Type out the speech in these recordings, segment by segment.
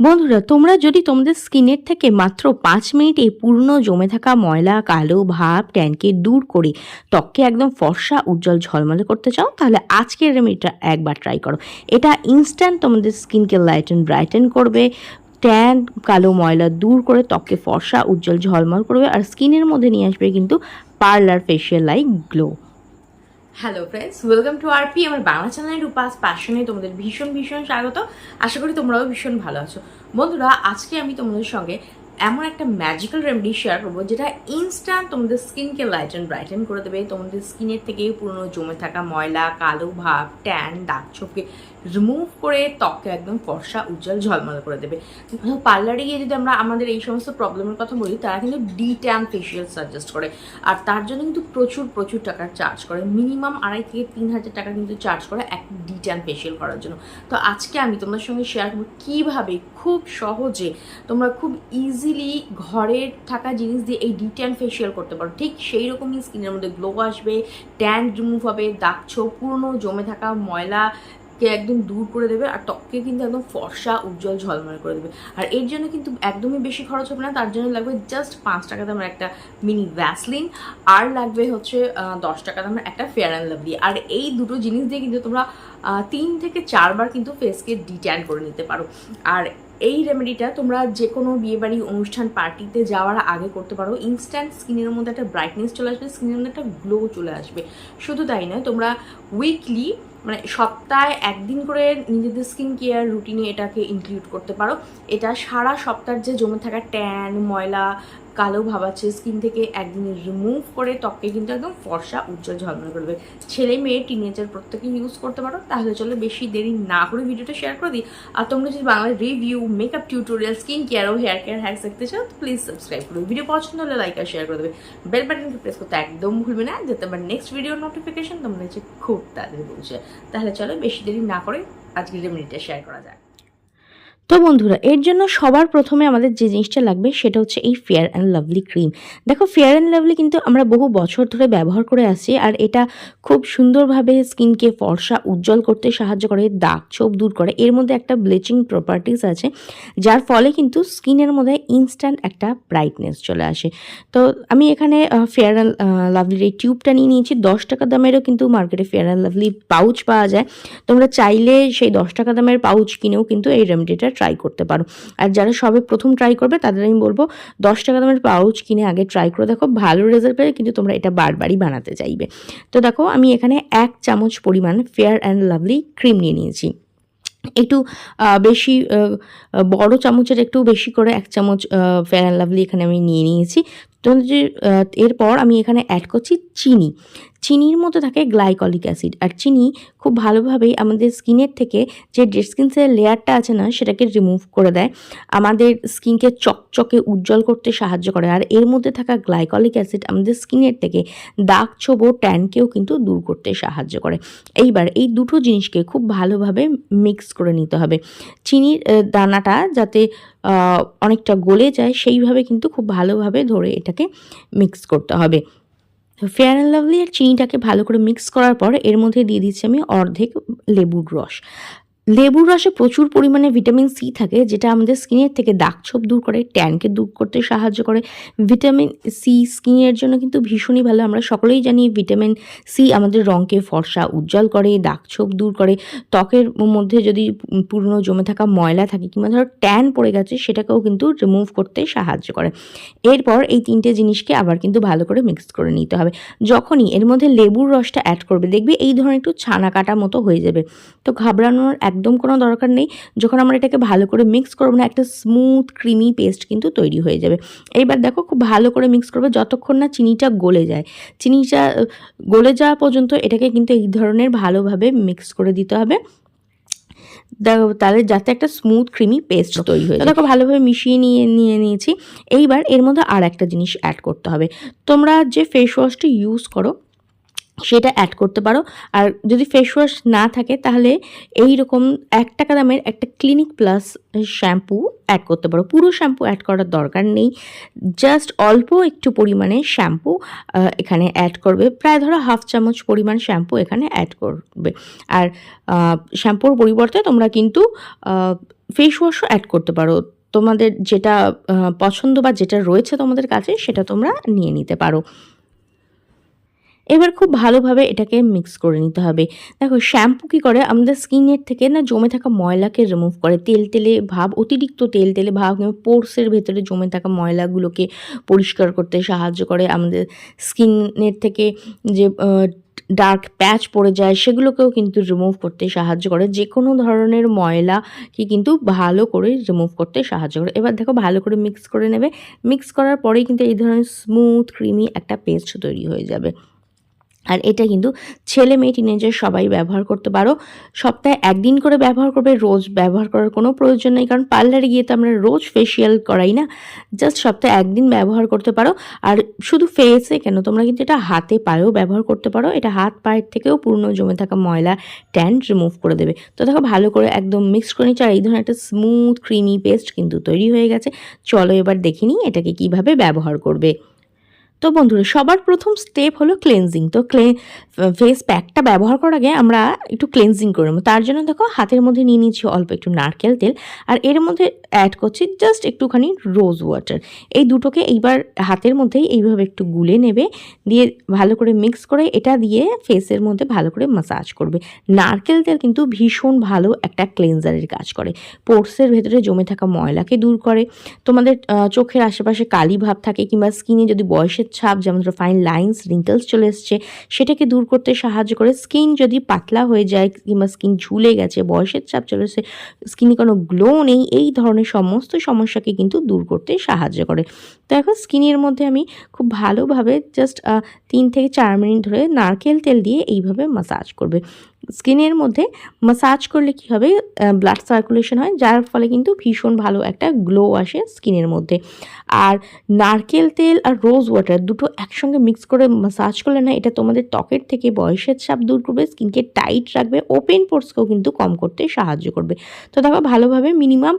বন্ধুরা, তোমরা যদি তোমাদের স্কিনের থেকে মাত্র পাঁচ মিনিটে পূর্ণ জমে থাকা ময়লা, কালো ভাব, ট্যানকে দূর করে ত্বককে একদম ফর্সা, উজ্জ্বল ঝলমলে করতে চাও, তাহলে আজকের রেমেডিটা একবার ট্রাই করো। এটা ইনস্ট্যান্ট তোমাদের স্কিনকে লাইটেন ব্রাইটেন করবে ট্যান কালো ময়লা দূর করে ত্বককে ফর্সা, উজ্জ্বল ঝলমল করবে, আর স্কিনের মধ্যে নিয়ে আসবে কিন্তু parlour facial like glow hello friends welcome to R P আমার বাংলা চ্যানেলের উপাস প্যাশনে তোমাদের ভীষণ ভীষণ স্বাগত। আশা করি তোমরাও ভীষণ ভালো আছো। বন্ধুরা, আজকে আমি তোমাদের সঙ্গে এমন একটা ম্যাজিক্যাল রেমেডি শেয়ার করব, যেটা ইনস্ট্যান্ট তোমাদের স্কিনকে লাইট অ্যান্ড ব্রাইটেন করে দেবে। তোমাদের স্কিনের থেকে পুরনো জমে থাকা ময়লা, কালো ভাব ট্যান দাগ, ছোপকে রিমুভ করে ত্বককে একদম ফর্সা, উজ্জ্বল ঝলমল করে দেবে। পার্লারে গিয়ে যদি আমরা আমাদের এই সমস্ত প্রবলেমের কথা বলি, তারা কিন্তু ডি ট্যান ফেসিয়াল সাজেস্ট করে। আর তার জন্য কিন্তু প্রচুর প্রচুর টাকার চার্জ করে। মিনিমাম আড়াই থেকে তিন হাজার টাকা কিন্তু চার্জ করে এক ডি ট্যান ফেশিয়াল করার জন্য। তো আজকে আমি তোমাদের সঙ্গে শেয়ার করব কীভাবে খুব সহজে তোমরা খুব ইজিলি ঘরে থাকা জিনিস দিয়ে এই ডি ট্যান ফেশিয়াল করতে পারো। ঠিক সেই রকমই স্কিনের মধ্যে গ্লো আসবে ট্যান রিমুভ হবে, দাগ ছোপ, পুরনো জমে থাকা ময়লা কে একদম দূর করে দেবে আর ত্বককে কিন্তু একদম ফর্সা, উজ্জ্বল ঝলমল করে দেবে। আর এর জন্য কিন্তু একদমই বেশি খরচ হবে না, তার জন্য লাগবে জাস্ট পাঁচ টাকা দামের একটা মিনি ভ্যাসলিন আর লাগবে হচ্ছে দশ টাকা দামের একটা ফেয়ার অ্যান্ড লাভলি আর এই দুটো জিনিস দিয়ে কিন্তু তোমরা তিন থেকে চারবার কিন্তু ফেসকে ডিট্যান করে নিতে পারো। আর এই রেমেডিটা তোমরা যে কোনো বিয়েবাড়ি অনুষ্ঠান পার্টিতে যাওয়ার আগে করতে পারো। ইনস্ট্যান্ট স্কিনের মধ্যে একটা ব্রাইটনেস চলে আসবে স্কিনের মধ্যে একটা গ্লো চলে আসবে। শুধু তাই নয়, তোমরা উইকলি মানে সপ্তাহে একদিন করে নিজেদের স্কিন কেয়ার রুটিনে এটাকে ইনক্লুড করতে পারো। এটা সারা সপ্তাহের যে জমে থাকা ট্যান ময়লা, কালো ভাব আছে স্কিন থেকে একদিনে রিমুভ করে ত্বককে কিন্তু একদম ফর্সা, উজ্জ্বল, ঝলমল করবে। ছেলে, মেয়ে টিনেজার প্রত্যেকে ইউজ করতে পারো। তাহলে চলো বেশি দেরি না করে ভিডিওটা শেয়ার করে দিই। আর তোমরা যদি Bangla review makeup tutorial skin care ও হেয়ার কেয়ার হ্যাক্স দেখতে চাও, তো প্লিজ সাবস্ক্রাইব করবে ভিডিও পছন্দ হলে লাইক আর শেয়ার করে দেবে। বেল বাটনকে প্রেস করতে একদম ভুলবে না। যাতে আমার নেক্সট ভিডিও নোটিফিকেশন তোমাদের কাছে খুব তাড়াতাড়ি পৌঁছে তাহলে চলো বেশি দেরি না করে আজকের রেমেডিটা শেয়ার করা যায় তো বন্ধুরা, এর জন্য সবার প্রথমে আমাদের যে জিনিসটা লাগবে সেটা হচ্ছে এই ফেয়ার অ্যান্ড লাভলি ক্রিম দেখো ফেয়ার অ্যান্ড লাভলি কিন্তু আমরা বহু বছর ধরে ব্যবহার করে আসছি আর এটা খুব সুন্দরভাবে স্কিনকে ফর্সা, উজ্জ্বল করতে সাহায্য করে, দাগ ছোপ দূর করে। এর মধ্যে একটা ব্লিচিং প্রপার্টিস আছে, যার ফলে কিন্তু স্কিনের মধ্যে ইনস্ট্যান্ট একটা ব্রাইটনেস চলে আসে। তো আমি এখানে ফেয়ার অ্যান্ড লাভলির এই টিউবটা নিয়ে নিয়েছি। দশ টাকা দামেরও কিন্তু মার্কেটে ফেয়ার অ্যান্ড লাভলি পাউচ পাওয়া যায়। তোমরা চাইলে সেই দশ টাকা দামের পাউচ কিনেও কিন্তু এই রেমেডিটা ট্রাই করতে পারো। আর যারা সবে প্রথম ট্রাই করবে, তাদের আমি বলব, দশ টাকা দামের পাউচ কিনে আগে ট্রাই করে দেখো, ভালো রেজাল্ট পেলে কিন্তু তোমরা এটা বারবারই বানাতে চাইবে। তো দেখো, আমি এখানে এক চামচ পরিমাণ ফেয়ার অ্যান্ড লাভলি ক্রিম নিয়ে নিয়েছি। একটু বেশি বড় চামচের একটু বেশি করে এক চামচ ফেয়ার অ্যান্ড লাভলি এখানে আমি নিয়ে নিয়েছি। তোমাদের এরপর আমি এখানে অ্যাড করছি চিনি। চিনির মধ্যে থাকে গ্লাইকলিক অ্যাসিড আর চিনি খুব ভালোভাবেই আমাদের স্কিনের থেকে যে ডেড স্কিন সেলের লেয়ারটা আছে না, সেটাকে রিমুভ করে দেয়। আমাদের স্কিনকে চকচকে উজ্জ্বল করতে সাহায্য করে। আর এর মধ্যে থাকা গ্লাইকলিক অ্যাসিড আমাদের স্কিনের থেকে দাগ ছোবো ট্যানকেও কিন্তু দূর করতে সাহায্য করে। এইবার এই দুটো জিনিসকে খুব ভালোভাবে মিক্স করে নিতে হবে। চিনির দানাটা যাতে অনেকটা গলে যায়, সেইভাবে কিন্তু খুব ভালোভাবে ধরে এটাকে মিক্স করতে হবে। ফেয়ার অ্যান্ড লাভলি আর চিনিটাকে ভালো করে মিক্স করার পর এর মধ্যে দিয়ে দিচ্ছি আমি অর্ধেক লেবুর রস। লেবুর রসে প্রচুর পরিমাণে ভিটামিন সি থাকে, যেটা আমাদের স্কিনের থেকে দাগ ছোপ দূর করে, ট্যানকে দূর করতে সাহায্য করে। ভিটামিন সি স্কিনের জন্য কিন্তু ভীষণই ভালো। আমরা সকলেই জানি ভিটামিন সি আমাদের রঙকে ফর্সা, উজ্জ্বল করে, দাগ ছোপ দূর করে। ত্বকের মধ্যে যদি পুরনো জমে থাকা ময়লা থাকে কিংবা ধরো ট্যান পড়ে গেছে, সেটাকেও কিন্তু রিমুভ করতে সাহায্য করে। এরপর এই তিনটে জিনিসকে আবার কিন্তু ভালো করে মিক্স করে নিতে হবে। যখনই এর মধ্যে লেবুর রসটা অ্যাড করবে, দেখবি এই ধরনের একটু ছানা কাটা মতো হয়ে যাবে। তো ঘাবড়ানোর একদম কোনো দরকার নেই। যখন আমরা এটাকে ভালো করে মিক্স করব না একটা স্মুথ ক্রিমি পেস্ট কিন্তু তৈরি হয়ে যাবে। এইবার দেখো খুব ভালো করে মিক্স করবে যতক্ষণ না চিনিটা গলে যায়। চিনিটা গলে যাওয়া পর্যন্ত এটাকে কিন্তু এই ধরনের ভালোভাবে মিক্স করে দিতে হবে। দেখো তাহলে যাতে একটা স্মুথ ক্রিমি পেস্ট তৈরি হয়ে দেখো ভালোভাবে মিশিয়ে নিয়ে নিয়ে নিয়েছি। এইবার এর মধ্যে আর একটা জিনিস অ্যাড করতে হবে। তোমরা যে ফেস ওয়াশটা ইউজ করো সেটা অ্যাড করতে পারো। আর যদি ফেস ওয়াশ না থাকে, তাহলে এই রকম এক টাকা দামের একটা ক্লিনিক প্লাস শ্যাম্পু অ্যাড করতে পারো। পুরো শ্যাম্পু অ্যাড করার দরকার নেই। জাস্ট অল্প একটু পরিমাণে শ্যাম্পু এখানে অ্যাড করবে। প্রায় ধরো হাফ চামচ পরিমাণ শ্যাম্পু এখানে অ্যাড করবে। আর শ্যাম্পুর পরিবর্তে তোমরা কিন্তু ফেস ওয়াশও অ্যাড করতে পারো। তোমাদের যেটা পছন্দ বা যেটা রয়েছে তোমাদের কাছে, সেটা তোমরা নিয়ে নিতে পারো। এবার খুব ভালোভাবে এটাকে মিক্স করে নিতে হবে। দেখো শ্যাম্পু কী করে? আমাদের স্কিনের থেকে না জমে থাকা ময়লাকে রিমুভ করে। তেল তেলে ভাব, অতিরিক্ত তেল তেলে ভাব পোর্সের ভেতরে জমে থাকা ময়লাগুলোকে পরিষ্কার করতে সাহায্য করে। আমাদের স্কিনের থেকে যে ডার্ক প্যাচ পড়ে যায়, সেগুলোকেও কিন্তু রিমুভ করতে সাহায্য করে। যে কোনো ধরনের ময়লাকে কিন্তু ভালো করে রিমুভ করতে সাহায্য করে। এবার দেখো, ভালো করে মিক্স করে নেবে। মিক্স করার পরেই কিন্তু এই ধরনের স্মুথ ক্রিমি একটা পেস্ট তৈরি হয়ে যাবে। আর এটা কিন্তু ছেলে মেয়ে টিনেজার সবাই ব্যবহার করতে পারো। সপ্তাহে একদিন করে ব্যবহার করবে, রোজ ব্যবহার করার কোনো প্রয়োজন নেই, কারণ পার্লারে গিয়ে তো আমরা রোজ ফেসিয়াল করাই না। জাস্ট সপ্তাহে একদিন ব্যবহার করতে পারো। আর শুধু ফেসে কেন, তোমরা কিন্তু এটা হাতে পায়েও ব্যবহার করতে পারো। এটা হাত পায়ের থেকেও পূর্ণ জমে থাকা ময়লা ট্যান রিমুভ করে দেবে। তো দেখো, ভালো করে একদম মিক্স করে নিচ্ছি। আর এই ধরনের একটা স্মুথ ক্রিমি পেস্ট কিন্তু তৈরি হয়ে গেছে। চলো এবার দেখে নিই এটাকে কীভাবে ব্যবহার করবে। তো বন্ধুরা, সবার প্রথম স্টেপ হলো ক্লেনজিং তো ক্লে ফেস প্যাকটা ব্যবহার করার আগে আমরা একটু ক্লেনজিং করে নেব। তার জন্য দেখো, হাতের মধ্যে নিয়ে নিচ্ছি অল্প একটু নারকেল তেল, আর এর মধ্যে অ্যাড করছি জাস্ট একটুখানি রোজ ওয়াটার এই দুটোকে এইবার হাতের মধ্যেই এইভাবে একটু গুলে নেবে, দিয়ে ভালো করে মিক্স করে এটা দিয়ে ফেসের মধ্যে ভালো করে মাসাজ করবে। নারকেল তেল কিন্তু ভীষণ ভালো একটা ক্লেনজারের কাজ করে। পোর্সের ভেতরে জমে থাকা ময়লাকে দূর করে। তোমাদের চোখের আশেপাশে কালি ভাব থাকে কিংবা স্কিনে যদি বয়সের ছাপ যেমন ধরো ফাইন লাইন্স রিঙ্কেলস চলে এসছে, সেটাকে দূর করতে সাহায্য করে স্কিন যদি পাতলা হয়ে যায় কিংবা স্কিন ঝুলে গেছে, বয়সের ছাপ চলে এসছে স্কিনে কোনো গ্লো নেই, এই ধরনের সমস্ত সমস্যাকে কিন্তু দূর করতে সাহায্য করে। তো এখন স্কিনের মধ্যে আমি খুব ভালোভাবে জাস্ট তিন থেকে চার মিনিট ধরে নারকেল তেল দিয়ে এইভাবে মাসাজ করবে। স্কিনের মধ্যে মাসাজ করলে কি হবে ব্লাড সার্কুলেশন হয়, যার ফলে কিন্তু ভীষণ ভালো একটা গ্লো আসে স্কিনের মধ্যে। আর নারকেল তেল আর রোজ ওয়াটার দুটো একসঙ্গে মিক্স করে মাসাজ করলে না, এটা তোমাদের ত্বকের থেকে বয়সের চাপ দূর করবে স্কিনকে টাইট রাখবে ওপেন পোর্সকেও কিন্তু কম করতে সাহায্য করবে। তো দেখো ভালোভাবে মিনিমাম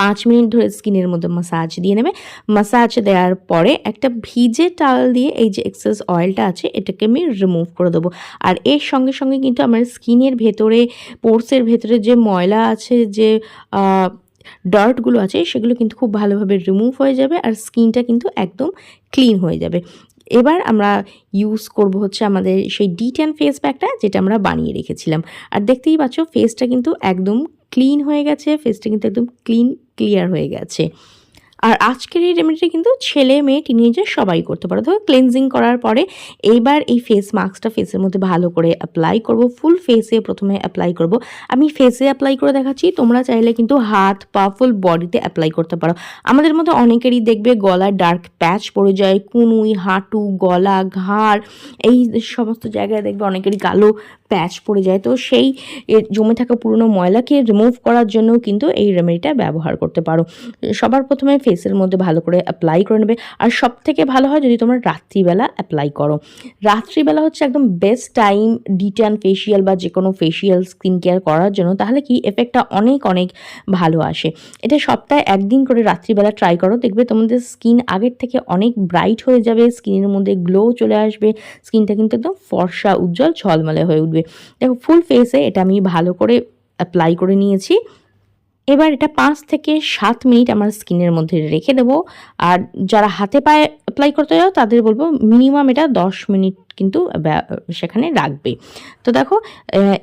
পাঁচ মিনিট ধরে স্কিনের মধ্যে মাসাজ দিয়ে নেবে। মাসাজ দেওয়ার পরে একটা ভিজে টাল দিয়ে এই যে এক্সেস অয়েলটা আছে, এটাকে আমি রিমুভ করে দেবো। আর এর সঙ্গে সঙ্গে কিন্তু আমার স্কিনের ভেতরে পোর্সের ভেতরে যে ময়লা আছে, যে ডার্টগুলো আছে, সেগুলো কিন্তু খুব ভালোভাবে রিমুভ হয়ে যাবে আর স্কিনটা কিন্তু একদম ক্লিন হয়ে যাবে। এবার আমরা ইউজ করব হচ্ছে আমাদের সেই ডি টেন ফেস প্যাকটা যেটা আমরা বানিয়ে রেখেছিলাম। আর দেখতেই পাচ্ছ ফেসটা কিন্তু একদম ক্লিন হয়ে গেছে ফেসটা কিন্তু একদম ক্লিন ক্লিয়ার হয়ে গেছে। আর আজকের এই রেমেডিটা কিন্তু ছেলে, মেয়ে টিনেজার সবাই করতে পারো। ধরো ক্লেনজিং করার পরে এইবার এই ফেস মাস্কটা ফেসের মধ্যে ভালো করে অ্যাপ্লাই করব ফুল ফেসে প্রথমে অ্যাপ্লাই করব। আমি ফেসে অ্যাপ্লাই করে দেখাচ্ছি, তোমরা চাইলে কিন্তু হাত, পা ফুল বডিতে অ্যাপ্লাই করতে পারো। আমাদের মধ্যে অনেকেরই দেখবে গলার ডার্ক প্যাচ পড়ে যায়, কুনুই, হাঁটু, গলা, ঘাড়, এই সমস্ত জায়গায় দেখবে অনেকেরই কালো প্যাচ পড়ে যায়। তো সেই জমে থাকা পুরনো ময়লাকে রিমুভ করার জন্য কিন্তু এই রেমেডিটা ব্যবহার করতে পারো। সবার প্রথমে ফেসের মধ্যে ভালো করে অ্যাপ্লাই করে নেবে। আর সব থেকে ভালো হয় যদি তোমরা রাত্রিবেলা অ্যাপ্লাই করো। রাত্রিবেলা হচ্ছে একদম বেস্ট টাইম ডিটান ফেসিয়াল বা যে কোনো ফেসিয়াল স্কিন কেয়ার করার জন্য, তাহলে কি এফেক্টটা অনেক অনেক ভালো আসে। এটা সপ্তাহে একদিন করে রাত্রিবেলা ট্রাই করো, দেখবে তোমাদের স্কিন আগের থেকে অনেক ব্রাইট হয়ে যাবে স্কিনের মধ্যে গ্লো চলে আসবে স্কিনটা কিন্তু একদম ফর্সা, উজ্জ্বল, ঝলমলে হয়ে উঠবে। দেখো ফুল ফেসে এটা আমি ভালো করে অ্যাপ্লাই করে নিয়েছি। এবার এটা পাঁচ থেকে সাত মিনিট আমার স্কিনের মধ্যে রেখে দেব। আর যারা হাতে পায়ে অ্যাপ্লাই করতে যাও তাদের বলব মিনিমাম এটা দশ মিনিট কিন্তু সেখানে রাখবে। তো দেখো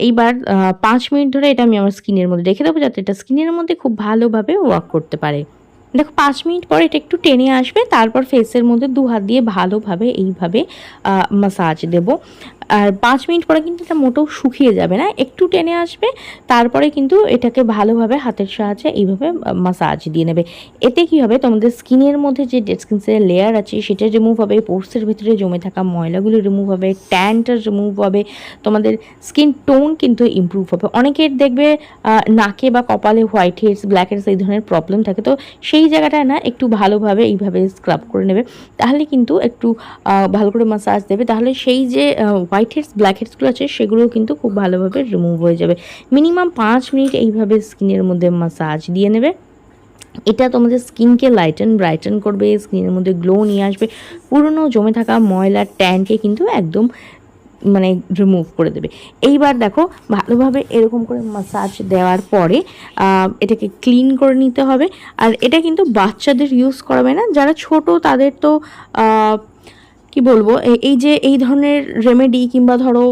এইবার পাঁচ মিনিট ধরে এটা আমি আমার স্কিনের মধ্যে রেখে দেবো, যাতে এটা স্কিনের মধ্যে খুব ভালোভাবে ওয়ার্ক করতে পারে। দেখো, পাঁচ মিনিট পর এটা একটু টেনে আসবে, তারপর ফেসের মধ্যে দু হাত দিয়ে ভালোভাবে এইভাবে মাসাজ দেব। আর পাঁচ মিনিট পরে কিন্তু এটা মোটেও শুকিয়ে যাবে না, একটু টেনে আসবে, তারপরে কিন্তু এটাকে ভালোভাবে হাতের সাহায্যে এইভাবে মাসাজ দিয়ে নেবে। এতে কি হবে, তোমাদের স্কিনের মধ্যে যে ডেড স্কিনসের লেয়ার আছে, সেটা রিমুভ হবে পোর্সের ভিতরে জমে থাকা ময়লাগুলো রিমুভ হবে ট্যানটা রিমুভ হবে, তোমাদের স্কিন টোন কিন্তু ইমপ্রুভ হবে। অনেকের দেখবে নাকে বা কপালে হোয়াইট হেডস ব্ল্যাক হেডস এই ধরনের প্রবলেম থাকে, তো সেই জায়গাটায় না একটু ভালোভাবে এইভাবে স্ক্রাব করে নেবে। তাহলে কিন্তু একটু ভালো করে মাসাজ দেবে। তাহলে সেই যে হোয়াইট হেডস ব্ল্যাক হেডসগুলো আছে, সেগুলোও কিন্তু খুব ভালোভাবে রিমুভ হয়ে যাবে। মিনিমাম পাঁচ মিনিট এইভাবে স্কিনের মধ্যে মাসাজ দিয়ে নেবে। এটা তোমাদের স্কিনকে লাইটেন ব্রাইটেন করবে স্কিনের মধ্যে গ্লো নিয়ে আসবে। পুরনো জমে থাকা ময়লা ট্যানকে কিন্তু একদম মানে রিমুভ করে দেবে। এইবার দেখো ভালোভাবে এরকম করে মাসাজ দেওয়ার পরে এটাকে ক্লিন করে নিতে হবে। আর এটা কিন্তু বাচ্চাদের ইউজ করাবে না, যারা ছোট তাদের তো কি বলব? এই যে, এই ধরনের রেমেডি কিংবা ধরো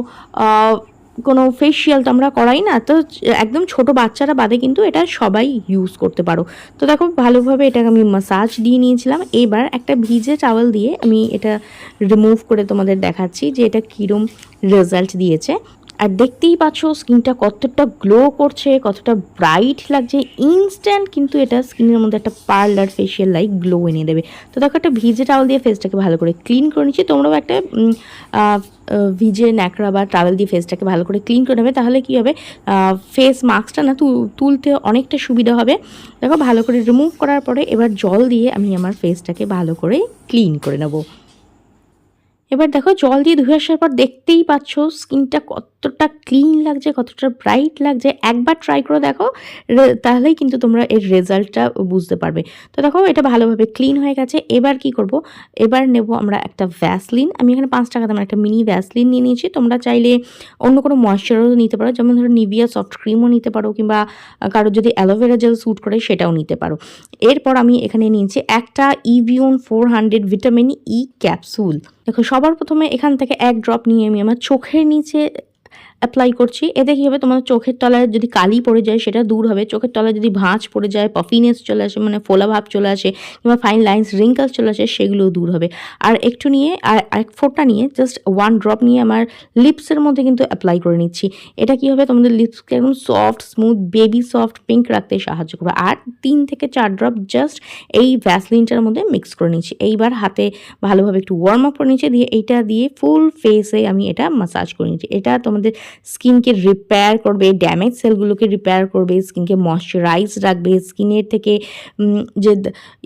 কোনো ফেসিয়াল তো আমরা করাই না। তো একদম ছোট বাচ্চারা বাদে কিন্তু এটা সবাই ইউজ করতে পারো। তো দেখো ভালোভাবে এটাকে আমি মাসাজ দিয়ে নিয়েছিলাম। এবার একটা ভিজে চাওয়াল দিয়ে আমি এটা রিমুভ করে তোমাদের দেখাচ্ছি যে এটা কীরম রেজাল্ট দিয়েছে। আর দেখতেই পাচ্ছ, স্কিনটা কতটা গ্লো করছে, কতটা ব্রাইট লাগছে ইনস্ট্যান্ট কিন্তু এটা স্কিনের মধ্যে একটা পার্লার ফেশিয়াল লাইক গ্লো এনে দেবে। তো দেখো একটা ভিজে টাওয়াল দিয়ে ফেসটাকে ভালো করে ক্লিন করে নিচ্ছি, তোমরাও একটা ভিজে ন্যাকড়া বা টাওয়েল দিয়ে ফেসটাকে ভালো করে ক্লিন করে নেবে, তাহলে কী হবে ফেস মাস্কটা না তুলতে অনেকটা সুবিধা হবে। দেখো ভালো করে রিমুভ করার পরে এবার জল দিয়ে আমি আমার ফেসটাকে ভালো করে ক্লিন করে নেব। এবার দেখো জল দিয়ে ধুয়ে আসার পর দেখতেই পাচ্ছ স্কিনটা কতটা ক্লিন লাগছে, কতটা ব্রাইট লাগছে। একবার ট্রাই করে দেখো তাহলেই কিন্তু তোমরা এর রেজাল্টটা বুঝতে পারবে। তো দেখো এটা ভালোভাবে ক্লিন হয়ে গেছে। এবার কি করব? এবার নেব আমরা একটা ভ্যাসলিন আমি এখানে পাঁচ টাকা দামের একটা মিনি ভ্যাসলিন নিয়ে নিয়েছি। তোমরা চাইলে অন্য কোনো ময়শ্চারও নিতে পারো। যেমন ধরো নিভিয়া সফট ক্রিমও নিতে পারো, কিংবা কারও যদি অ্যালোভেরা জেল স্যুট করে সেটাও নিতে পারো। এরপর আমি এখানে নিয়েছি একটা Evion four hundred vitamin E capsule দেখো সবার প্রথমে এখান থেকে এক ড্রপ নিয়ে আমি আমার চোখের নিচে অ্যাপ্লাই করছি। এতে কী হবে? তোমার চোখের তলায় যদি কালি পড়ে যায়, সেটা দূর হবে। চোখের তলায় যদি ভাঁজ পড়ে যায় পফিনেস চলে আসে মানে ফোলা ভাব চলে আসে, কিংবা ফাইন লাইন্স রিঙ্কলস চলে আসে সেগুলোও দূর হবে। আর একটু নিয়ে, আর এক ফোঁটা নিয়ে জাস্ট ওয়ান ড্রপ নিয়ে আমার লিপসের মধ্যে কিন্তু অ্যাপ্লাই করে নিচ্ছি। এটা কী হবে? তোমাদের লিপসকে একদম soft smooth baby soft pink রাখতে সাহায্য করবে। আর তিন থেকে চার ড্রপ জাস্ট এই ভ্যাসলিনটার মধ্যে মিক্স করে নিচ্ছি। এইবার হাতে ভালোভাবে একটু ওয়ার্ম আপ করে নিচ্ছি। দিয়ে এইটা দিয়ে ফুল ফেসে আমি এটা মাসাজ করে নিচ্ছি। এটা তোমাদের স্কিনকে রিপেয়ার করবে ড্যামেজ সেলগুলোকে রিপেয়ার করবে, স্কিনকে ময়শ্চারাইজ রাখবে স্কিনের থেকে যে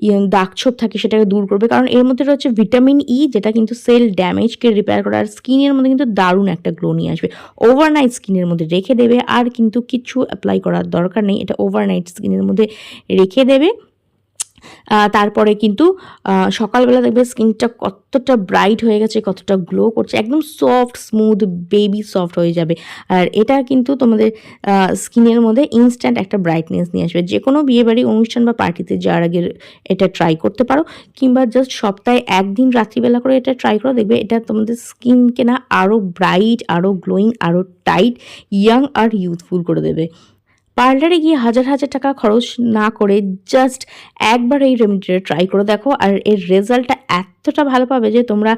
ইয়ে দাগ ছোপ থাকে সেটাকে দূর করবে। কারণ এর মধ্যে রয়েছে ভিটামিন ই যেটা কিন্তু সেল ড্যামেজকে রিপেয়ার করে, আর স্কিনের মধ্যে কিন্তু দারুণ একটা গ্লো নিয়ে আসবে। ওভারনাইট স্কিনের মধ্যে রেখে দেবে, আর কিন্তু কিছু অ্যাপ্লাই করার দরকার নেই, এটা ওভারনাইট স্কিনের মধ্যে রেখে দেবে। তারপরে কিন্তু সকালবেলা দেখবে স্কিনটা কতটা ব্রাইট হয়ে গেছে, কতটা গ্লো করছে, একদম সফট স্মুথ বেবি সফট হয়ে যাবে। আর এটা কিন্তু তোমাদের স্কিনের মধ্যে ইনস্ট্যান্ট একটা ব্রাইটনেস নিয়ে আসবে। যে কোনো বিয়েবাড়ি অনুষ্ঠান বা পার্টিতে যাওয়ার আগে এটা ট্রাই করতে পারো, কিংবা জাস্ট সপ্তাহে একদিন রাত্রিবেলা করে এটা ট্রাই করো, দেখবে এটা তোমাদের স্কিনকে না আরও ব্রাইট আরও গ্লোয়িং আরও টাইট ইয়াং আর ইউথফুল করে দেবে। পার্লারে গিয়ে হাজার হাজার টাকা খরচ না করে জাস্ট একবার এই রেমেডিটা ট্রাই করে দেখো। আর এর রেজাল্টটা এতটা ভালো পাবে যে তোমরা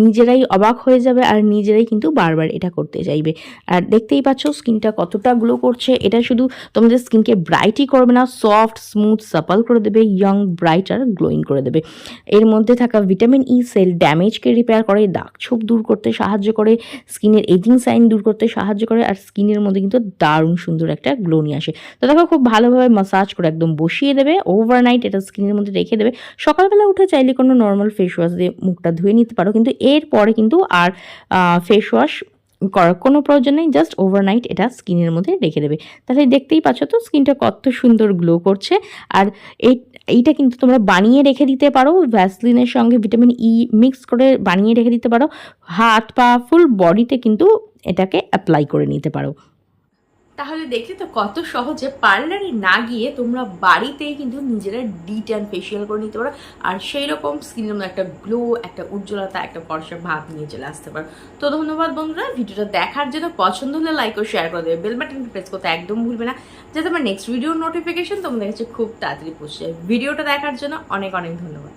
নিজেরাই অবাক হয়ে যাবে আর নিজেরাই কিন্তু বারবার এটা করতে চাইবে। আর দেখতেই পাচ্ছ স্কিনটা কতটা গ্লো করছে। এটা শুধু তোমাদের স্কিনকে ব্রাইটই করবে না সফট স্মুথ সাপাল করে দেবে ইয়ং ব্রাইট আর গ্লোয়িং করে দেবে। এর মধ্যে থাকা ভিটামিন ই সেল ড্যামেজকে রিপেয়ার করে, দাগ ছোপ দূর করতে সাহায্য করে স্কিনের এজিং সাইন দূর করতে সাহায্য করে, আর স্কিনের মধ্যে কিন্তু দারুণ সুন্দর একটা গ্লো নিয়ে আসে। তো দেখো খুব ভালোভাবে মাসাজ করে একদম বসিয়ে দেবে ওভারনাইট এটা স্কিনের মধ্যে রেখে দেবে। সকালবেলা উঠে চাইলে কোনো নর্মাল ফেস ওয়াশ দিয়ে মুখটা ধুয়ে নিতে পারো, কিন্তু এরপরে কিন্তু আর ফেস ওয়াশ করার কোনো প্রয়োজন নেই জাস্ট ওভারনাইট এটা স্কিনের মধ্যে রেখে দেবে। তাহলে দেখতেই পাচ্ছ তো স্কিনটা কত সুন্দর গ্লো করছে। আর এই, এইটা কিন্তু তোমরা বানিয়ে রেখে দিতে পারো ভ্যাসলিনের সঙ্গে ভিটামিন ই মিক্স করে বানিয়ে রেখে দিতে পারো। হাত পা ফুল বডিতে কিন্তু এটাকে অ্যাপ্লাই করে নিতে পারো। তাহলে দেখলে তো কত সহজে পার্লারে না গিয়ে তোমরা বাড়িতেই কিন্তু নিজেরা ডিট অ্যান্ড ফেসিয়াল করে নিতে পারো। আর সেই রকম স্কিনের একটা গ্লো একটা উজ্জ্বলতা, একটা ফর্সা ভাব নিয়ে চলে আসতে পারো। তো ধন্যবাদ বন্ধুরা, ভিডিওটা দেখার জন্য পছন্দ হলে লাইক ও শেয়ার করে দেবে। বেল বাটন প্রেস করতে একদম ভুলবে না, যাতে আমার নেক্সট ভিডিওর নোটিফিকেশন তোমাদের কাছে খুব তাড়াতাড়ি পৌঁছে যায়। ভিডিওটা দেখার জন্য অনেক অনেক ধন্যবাদ।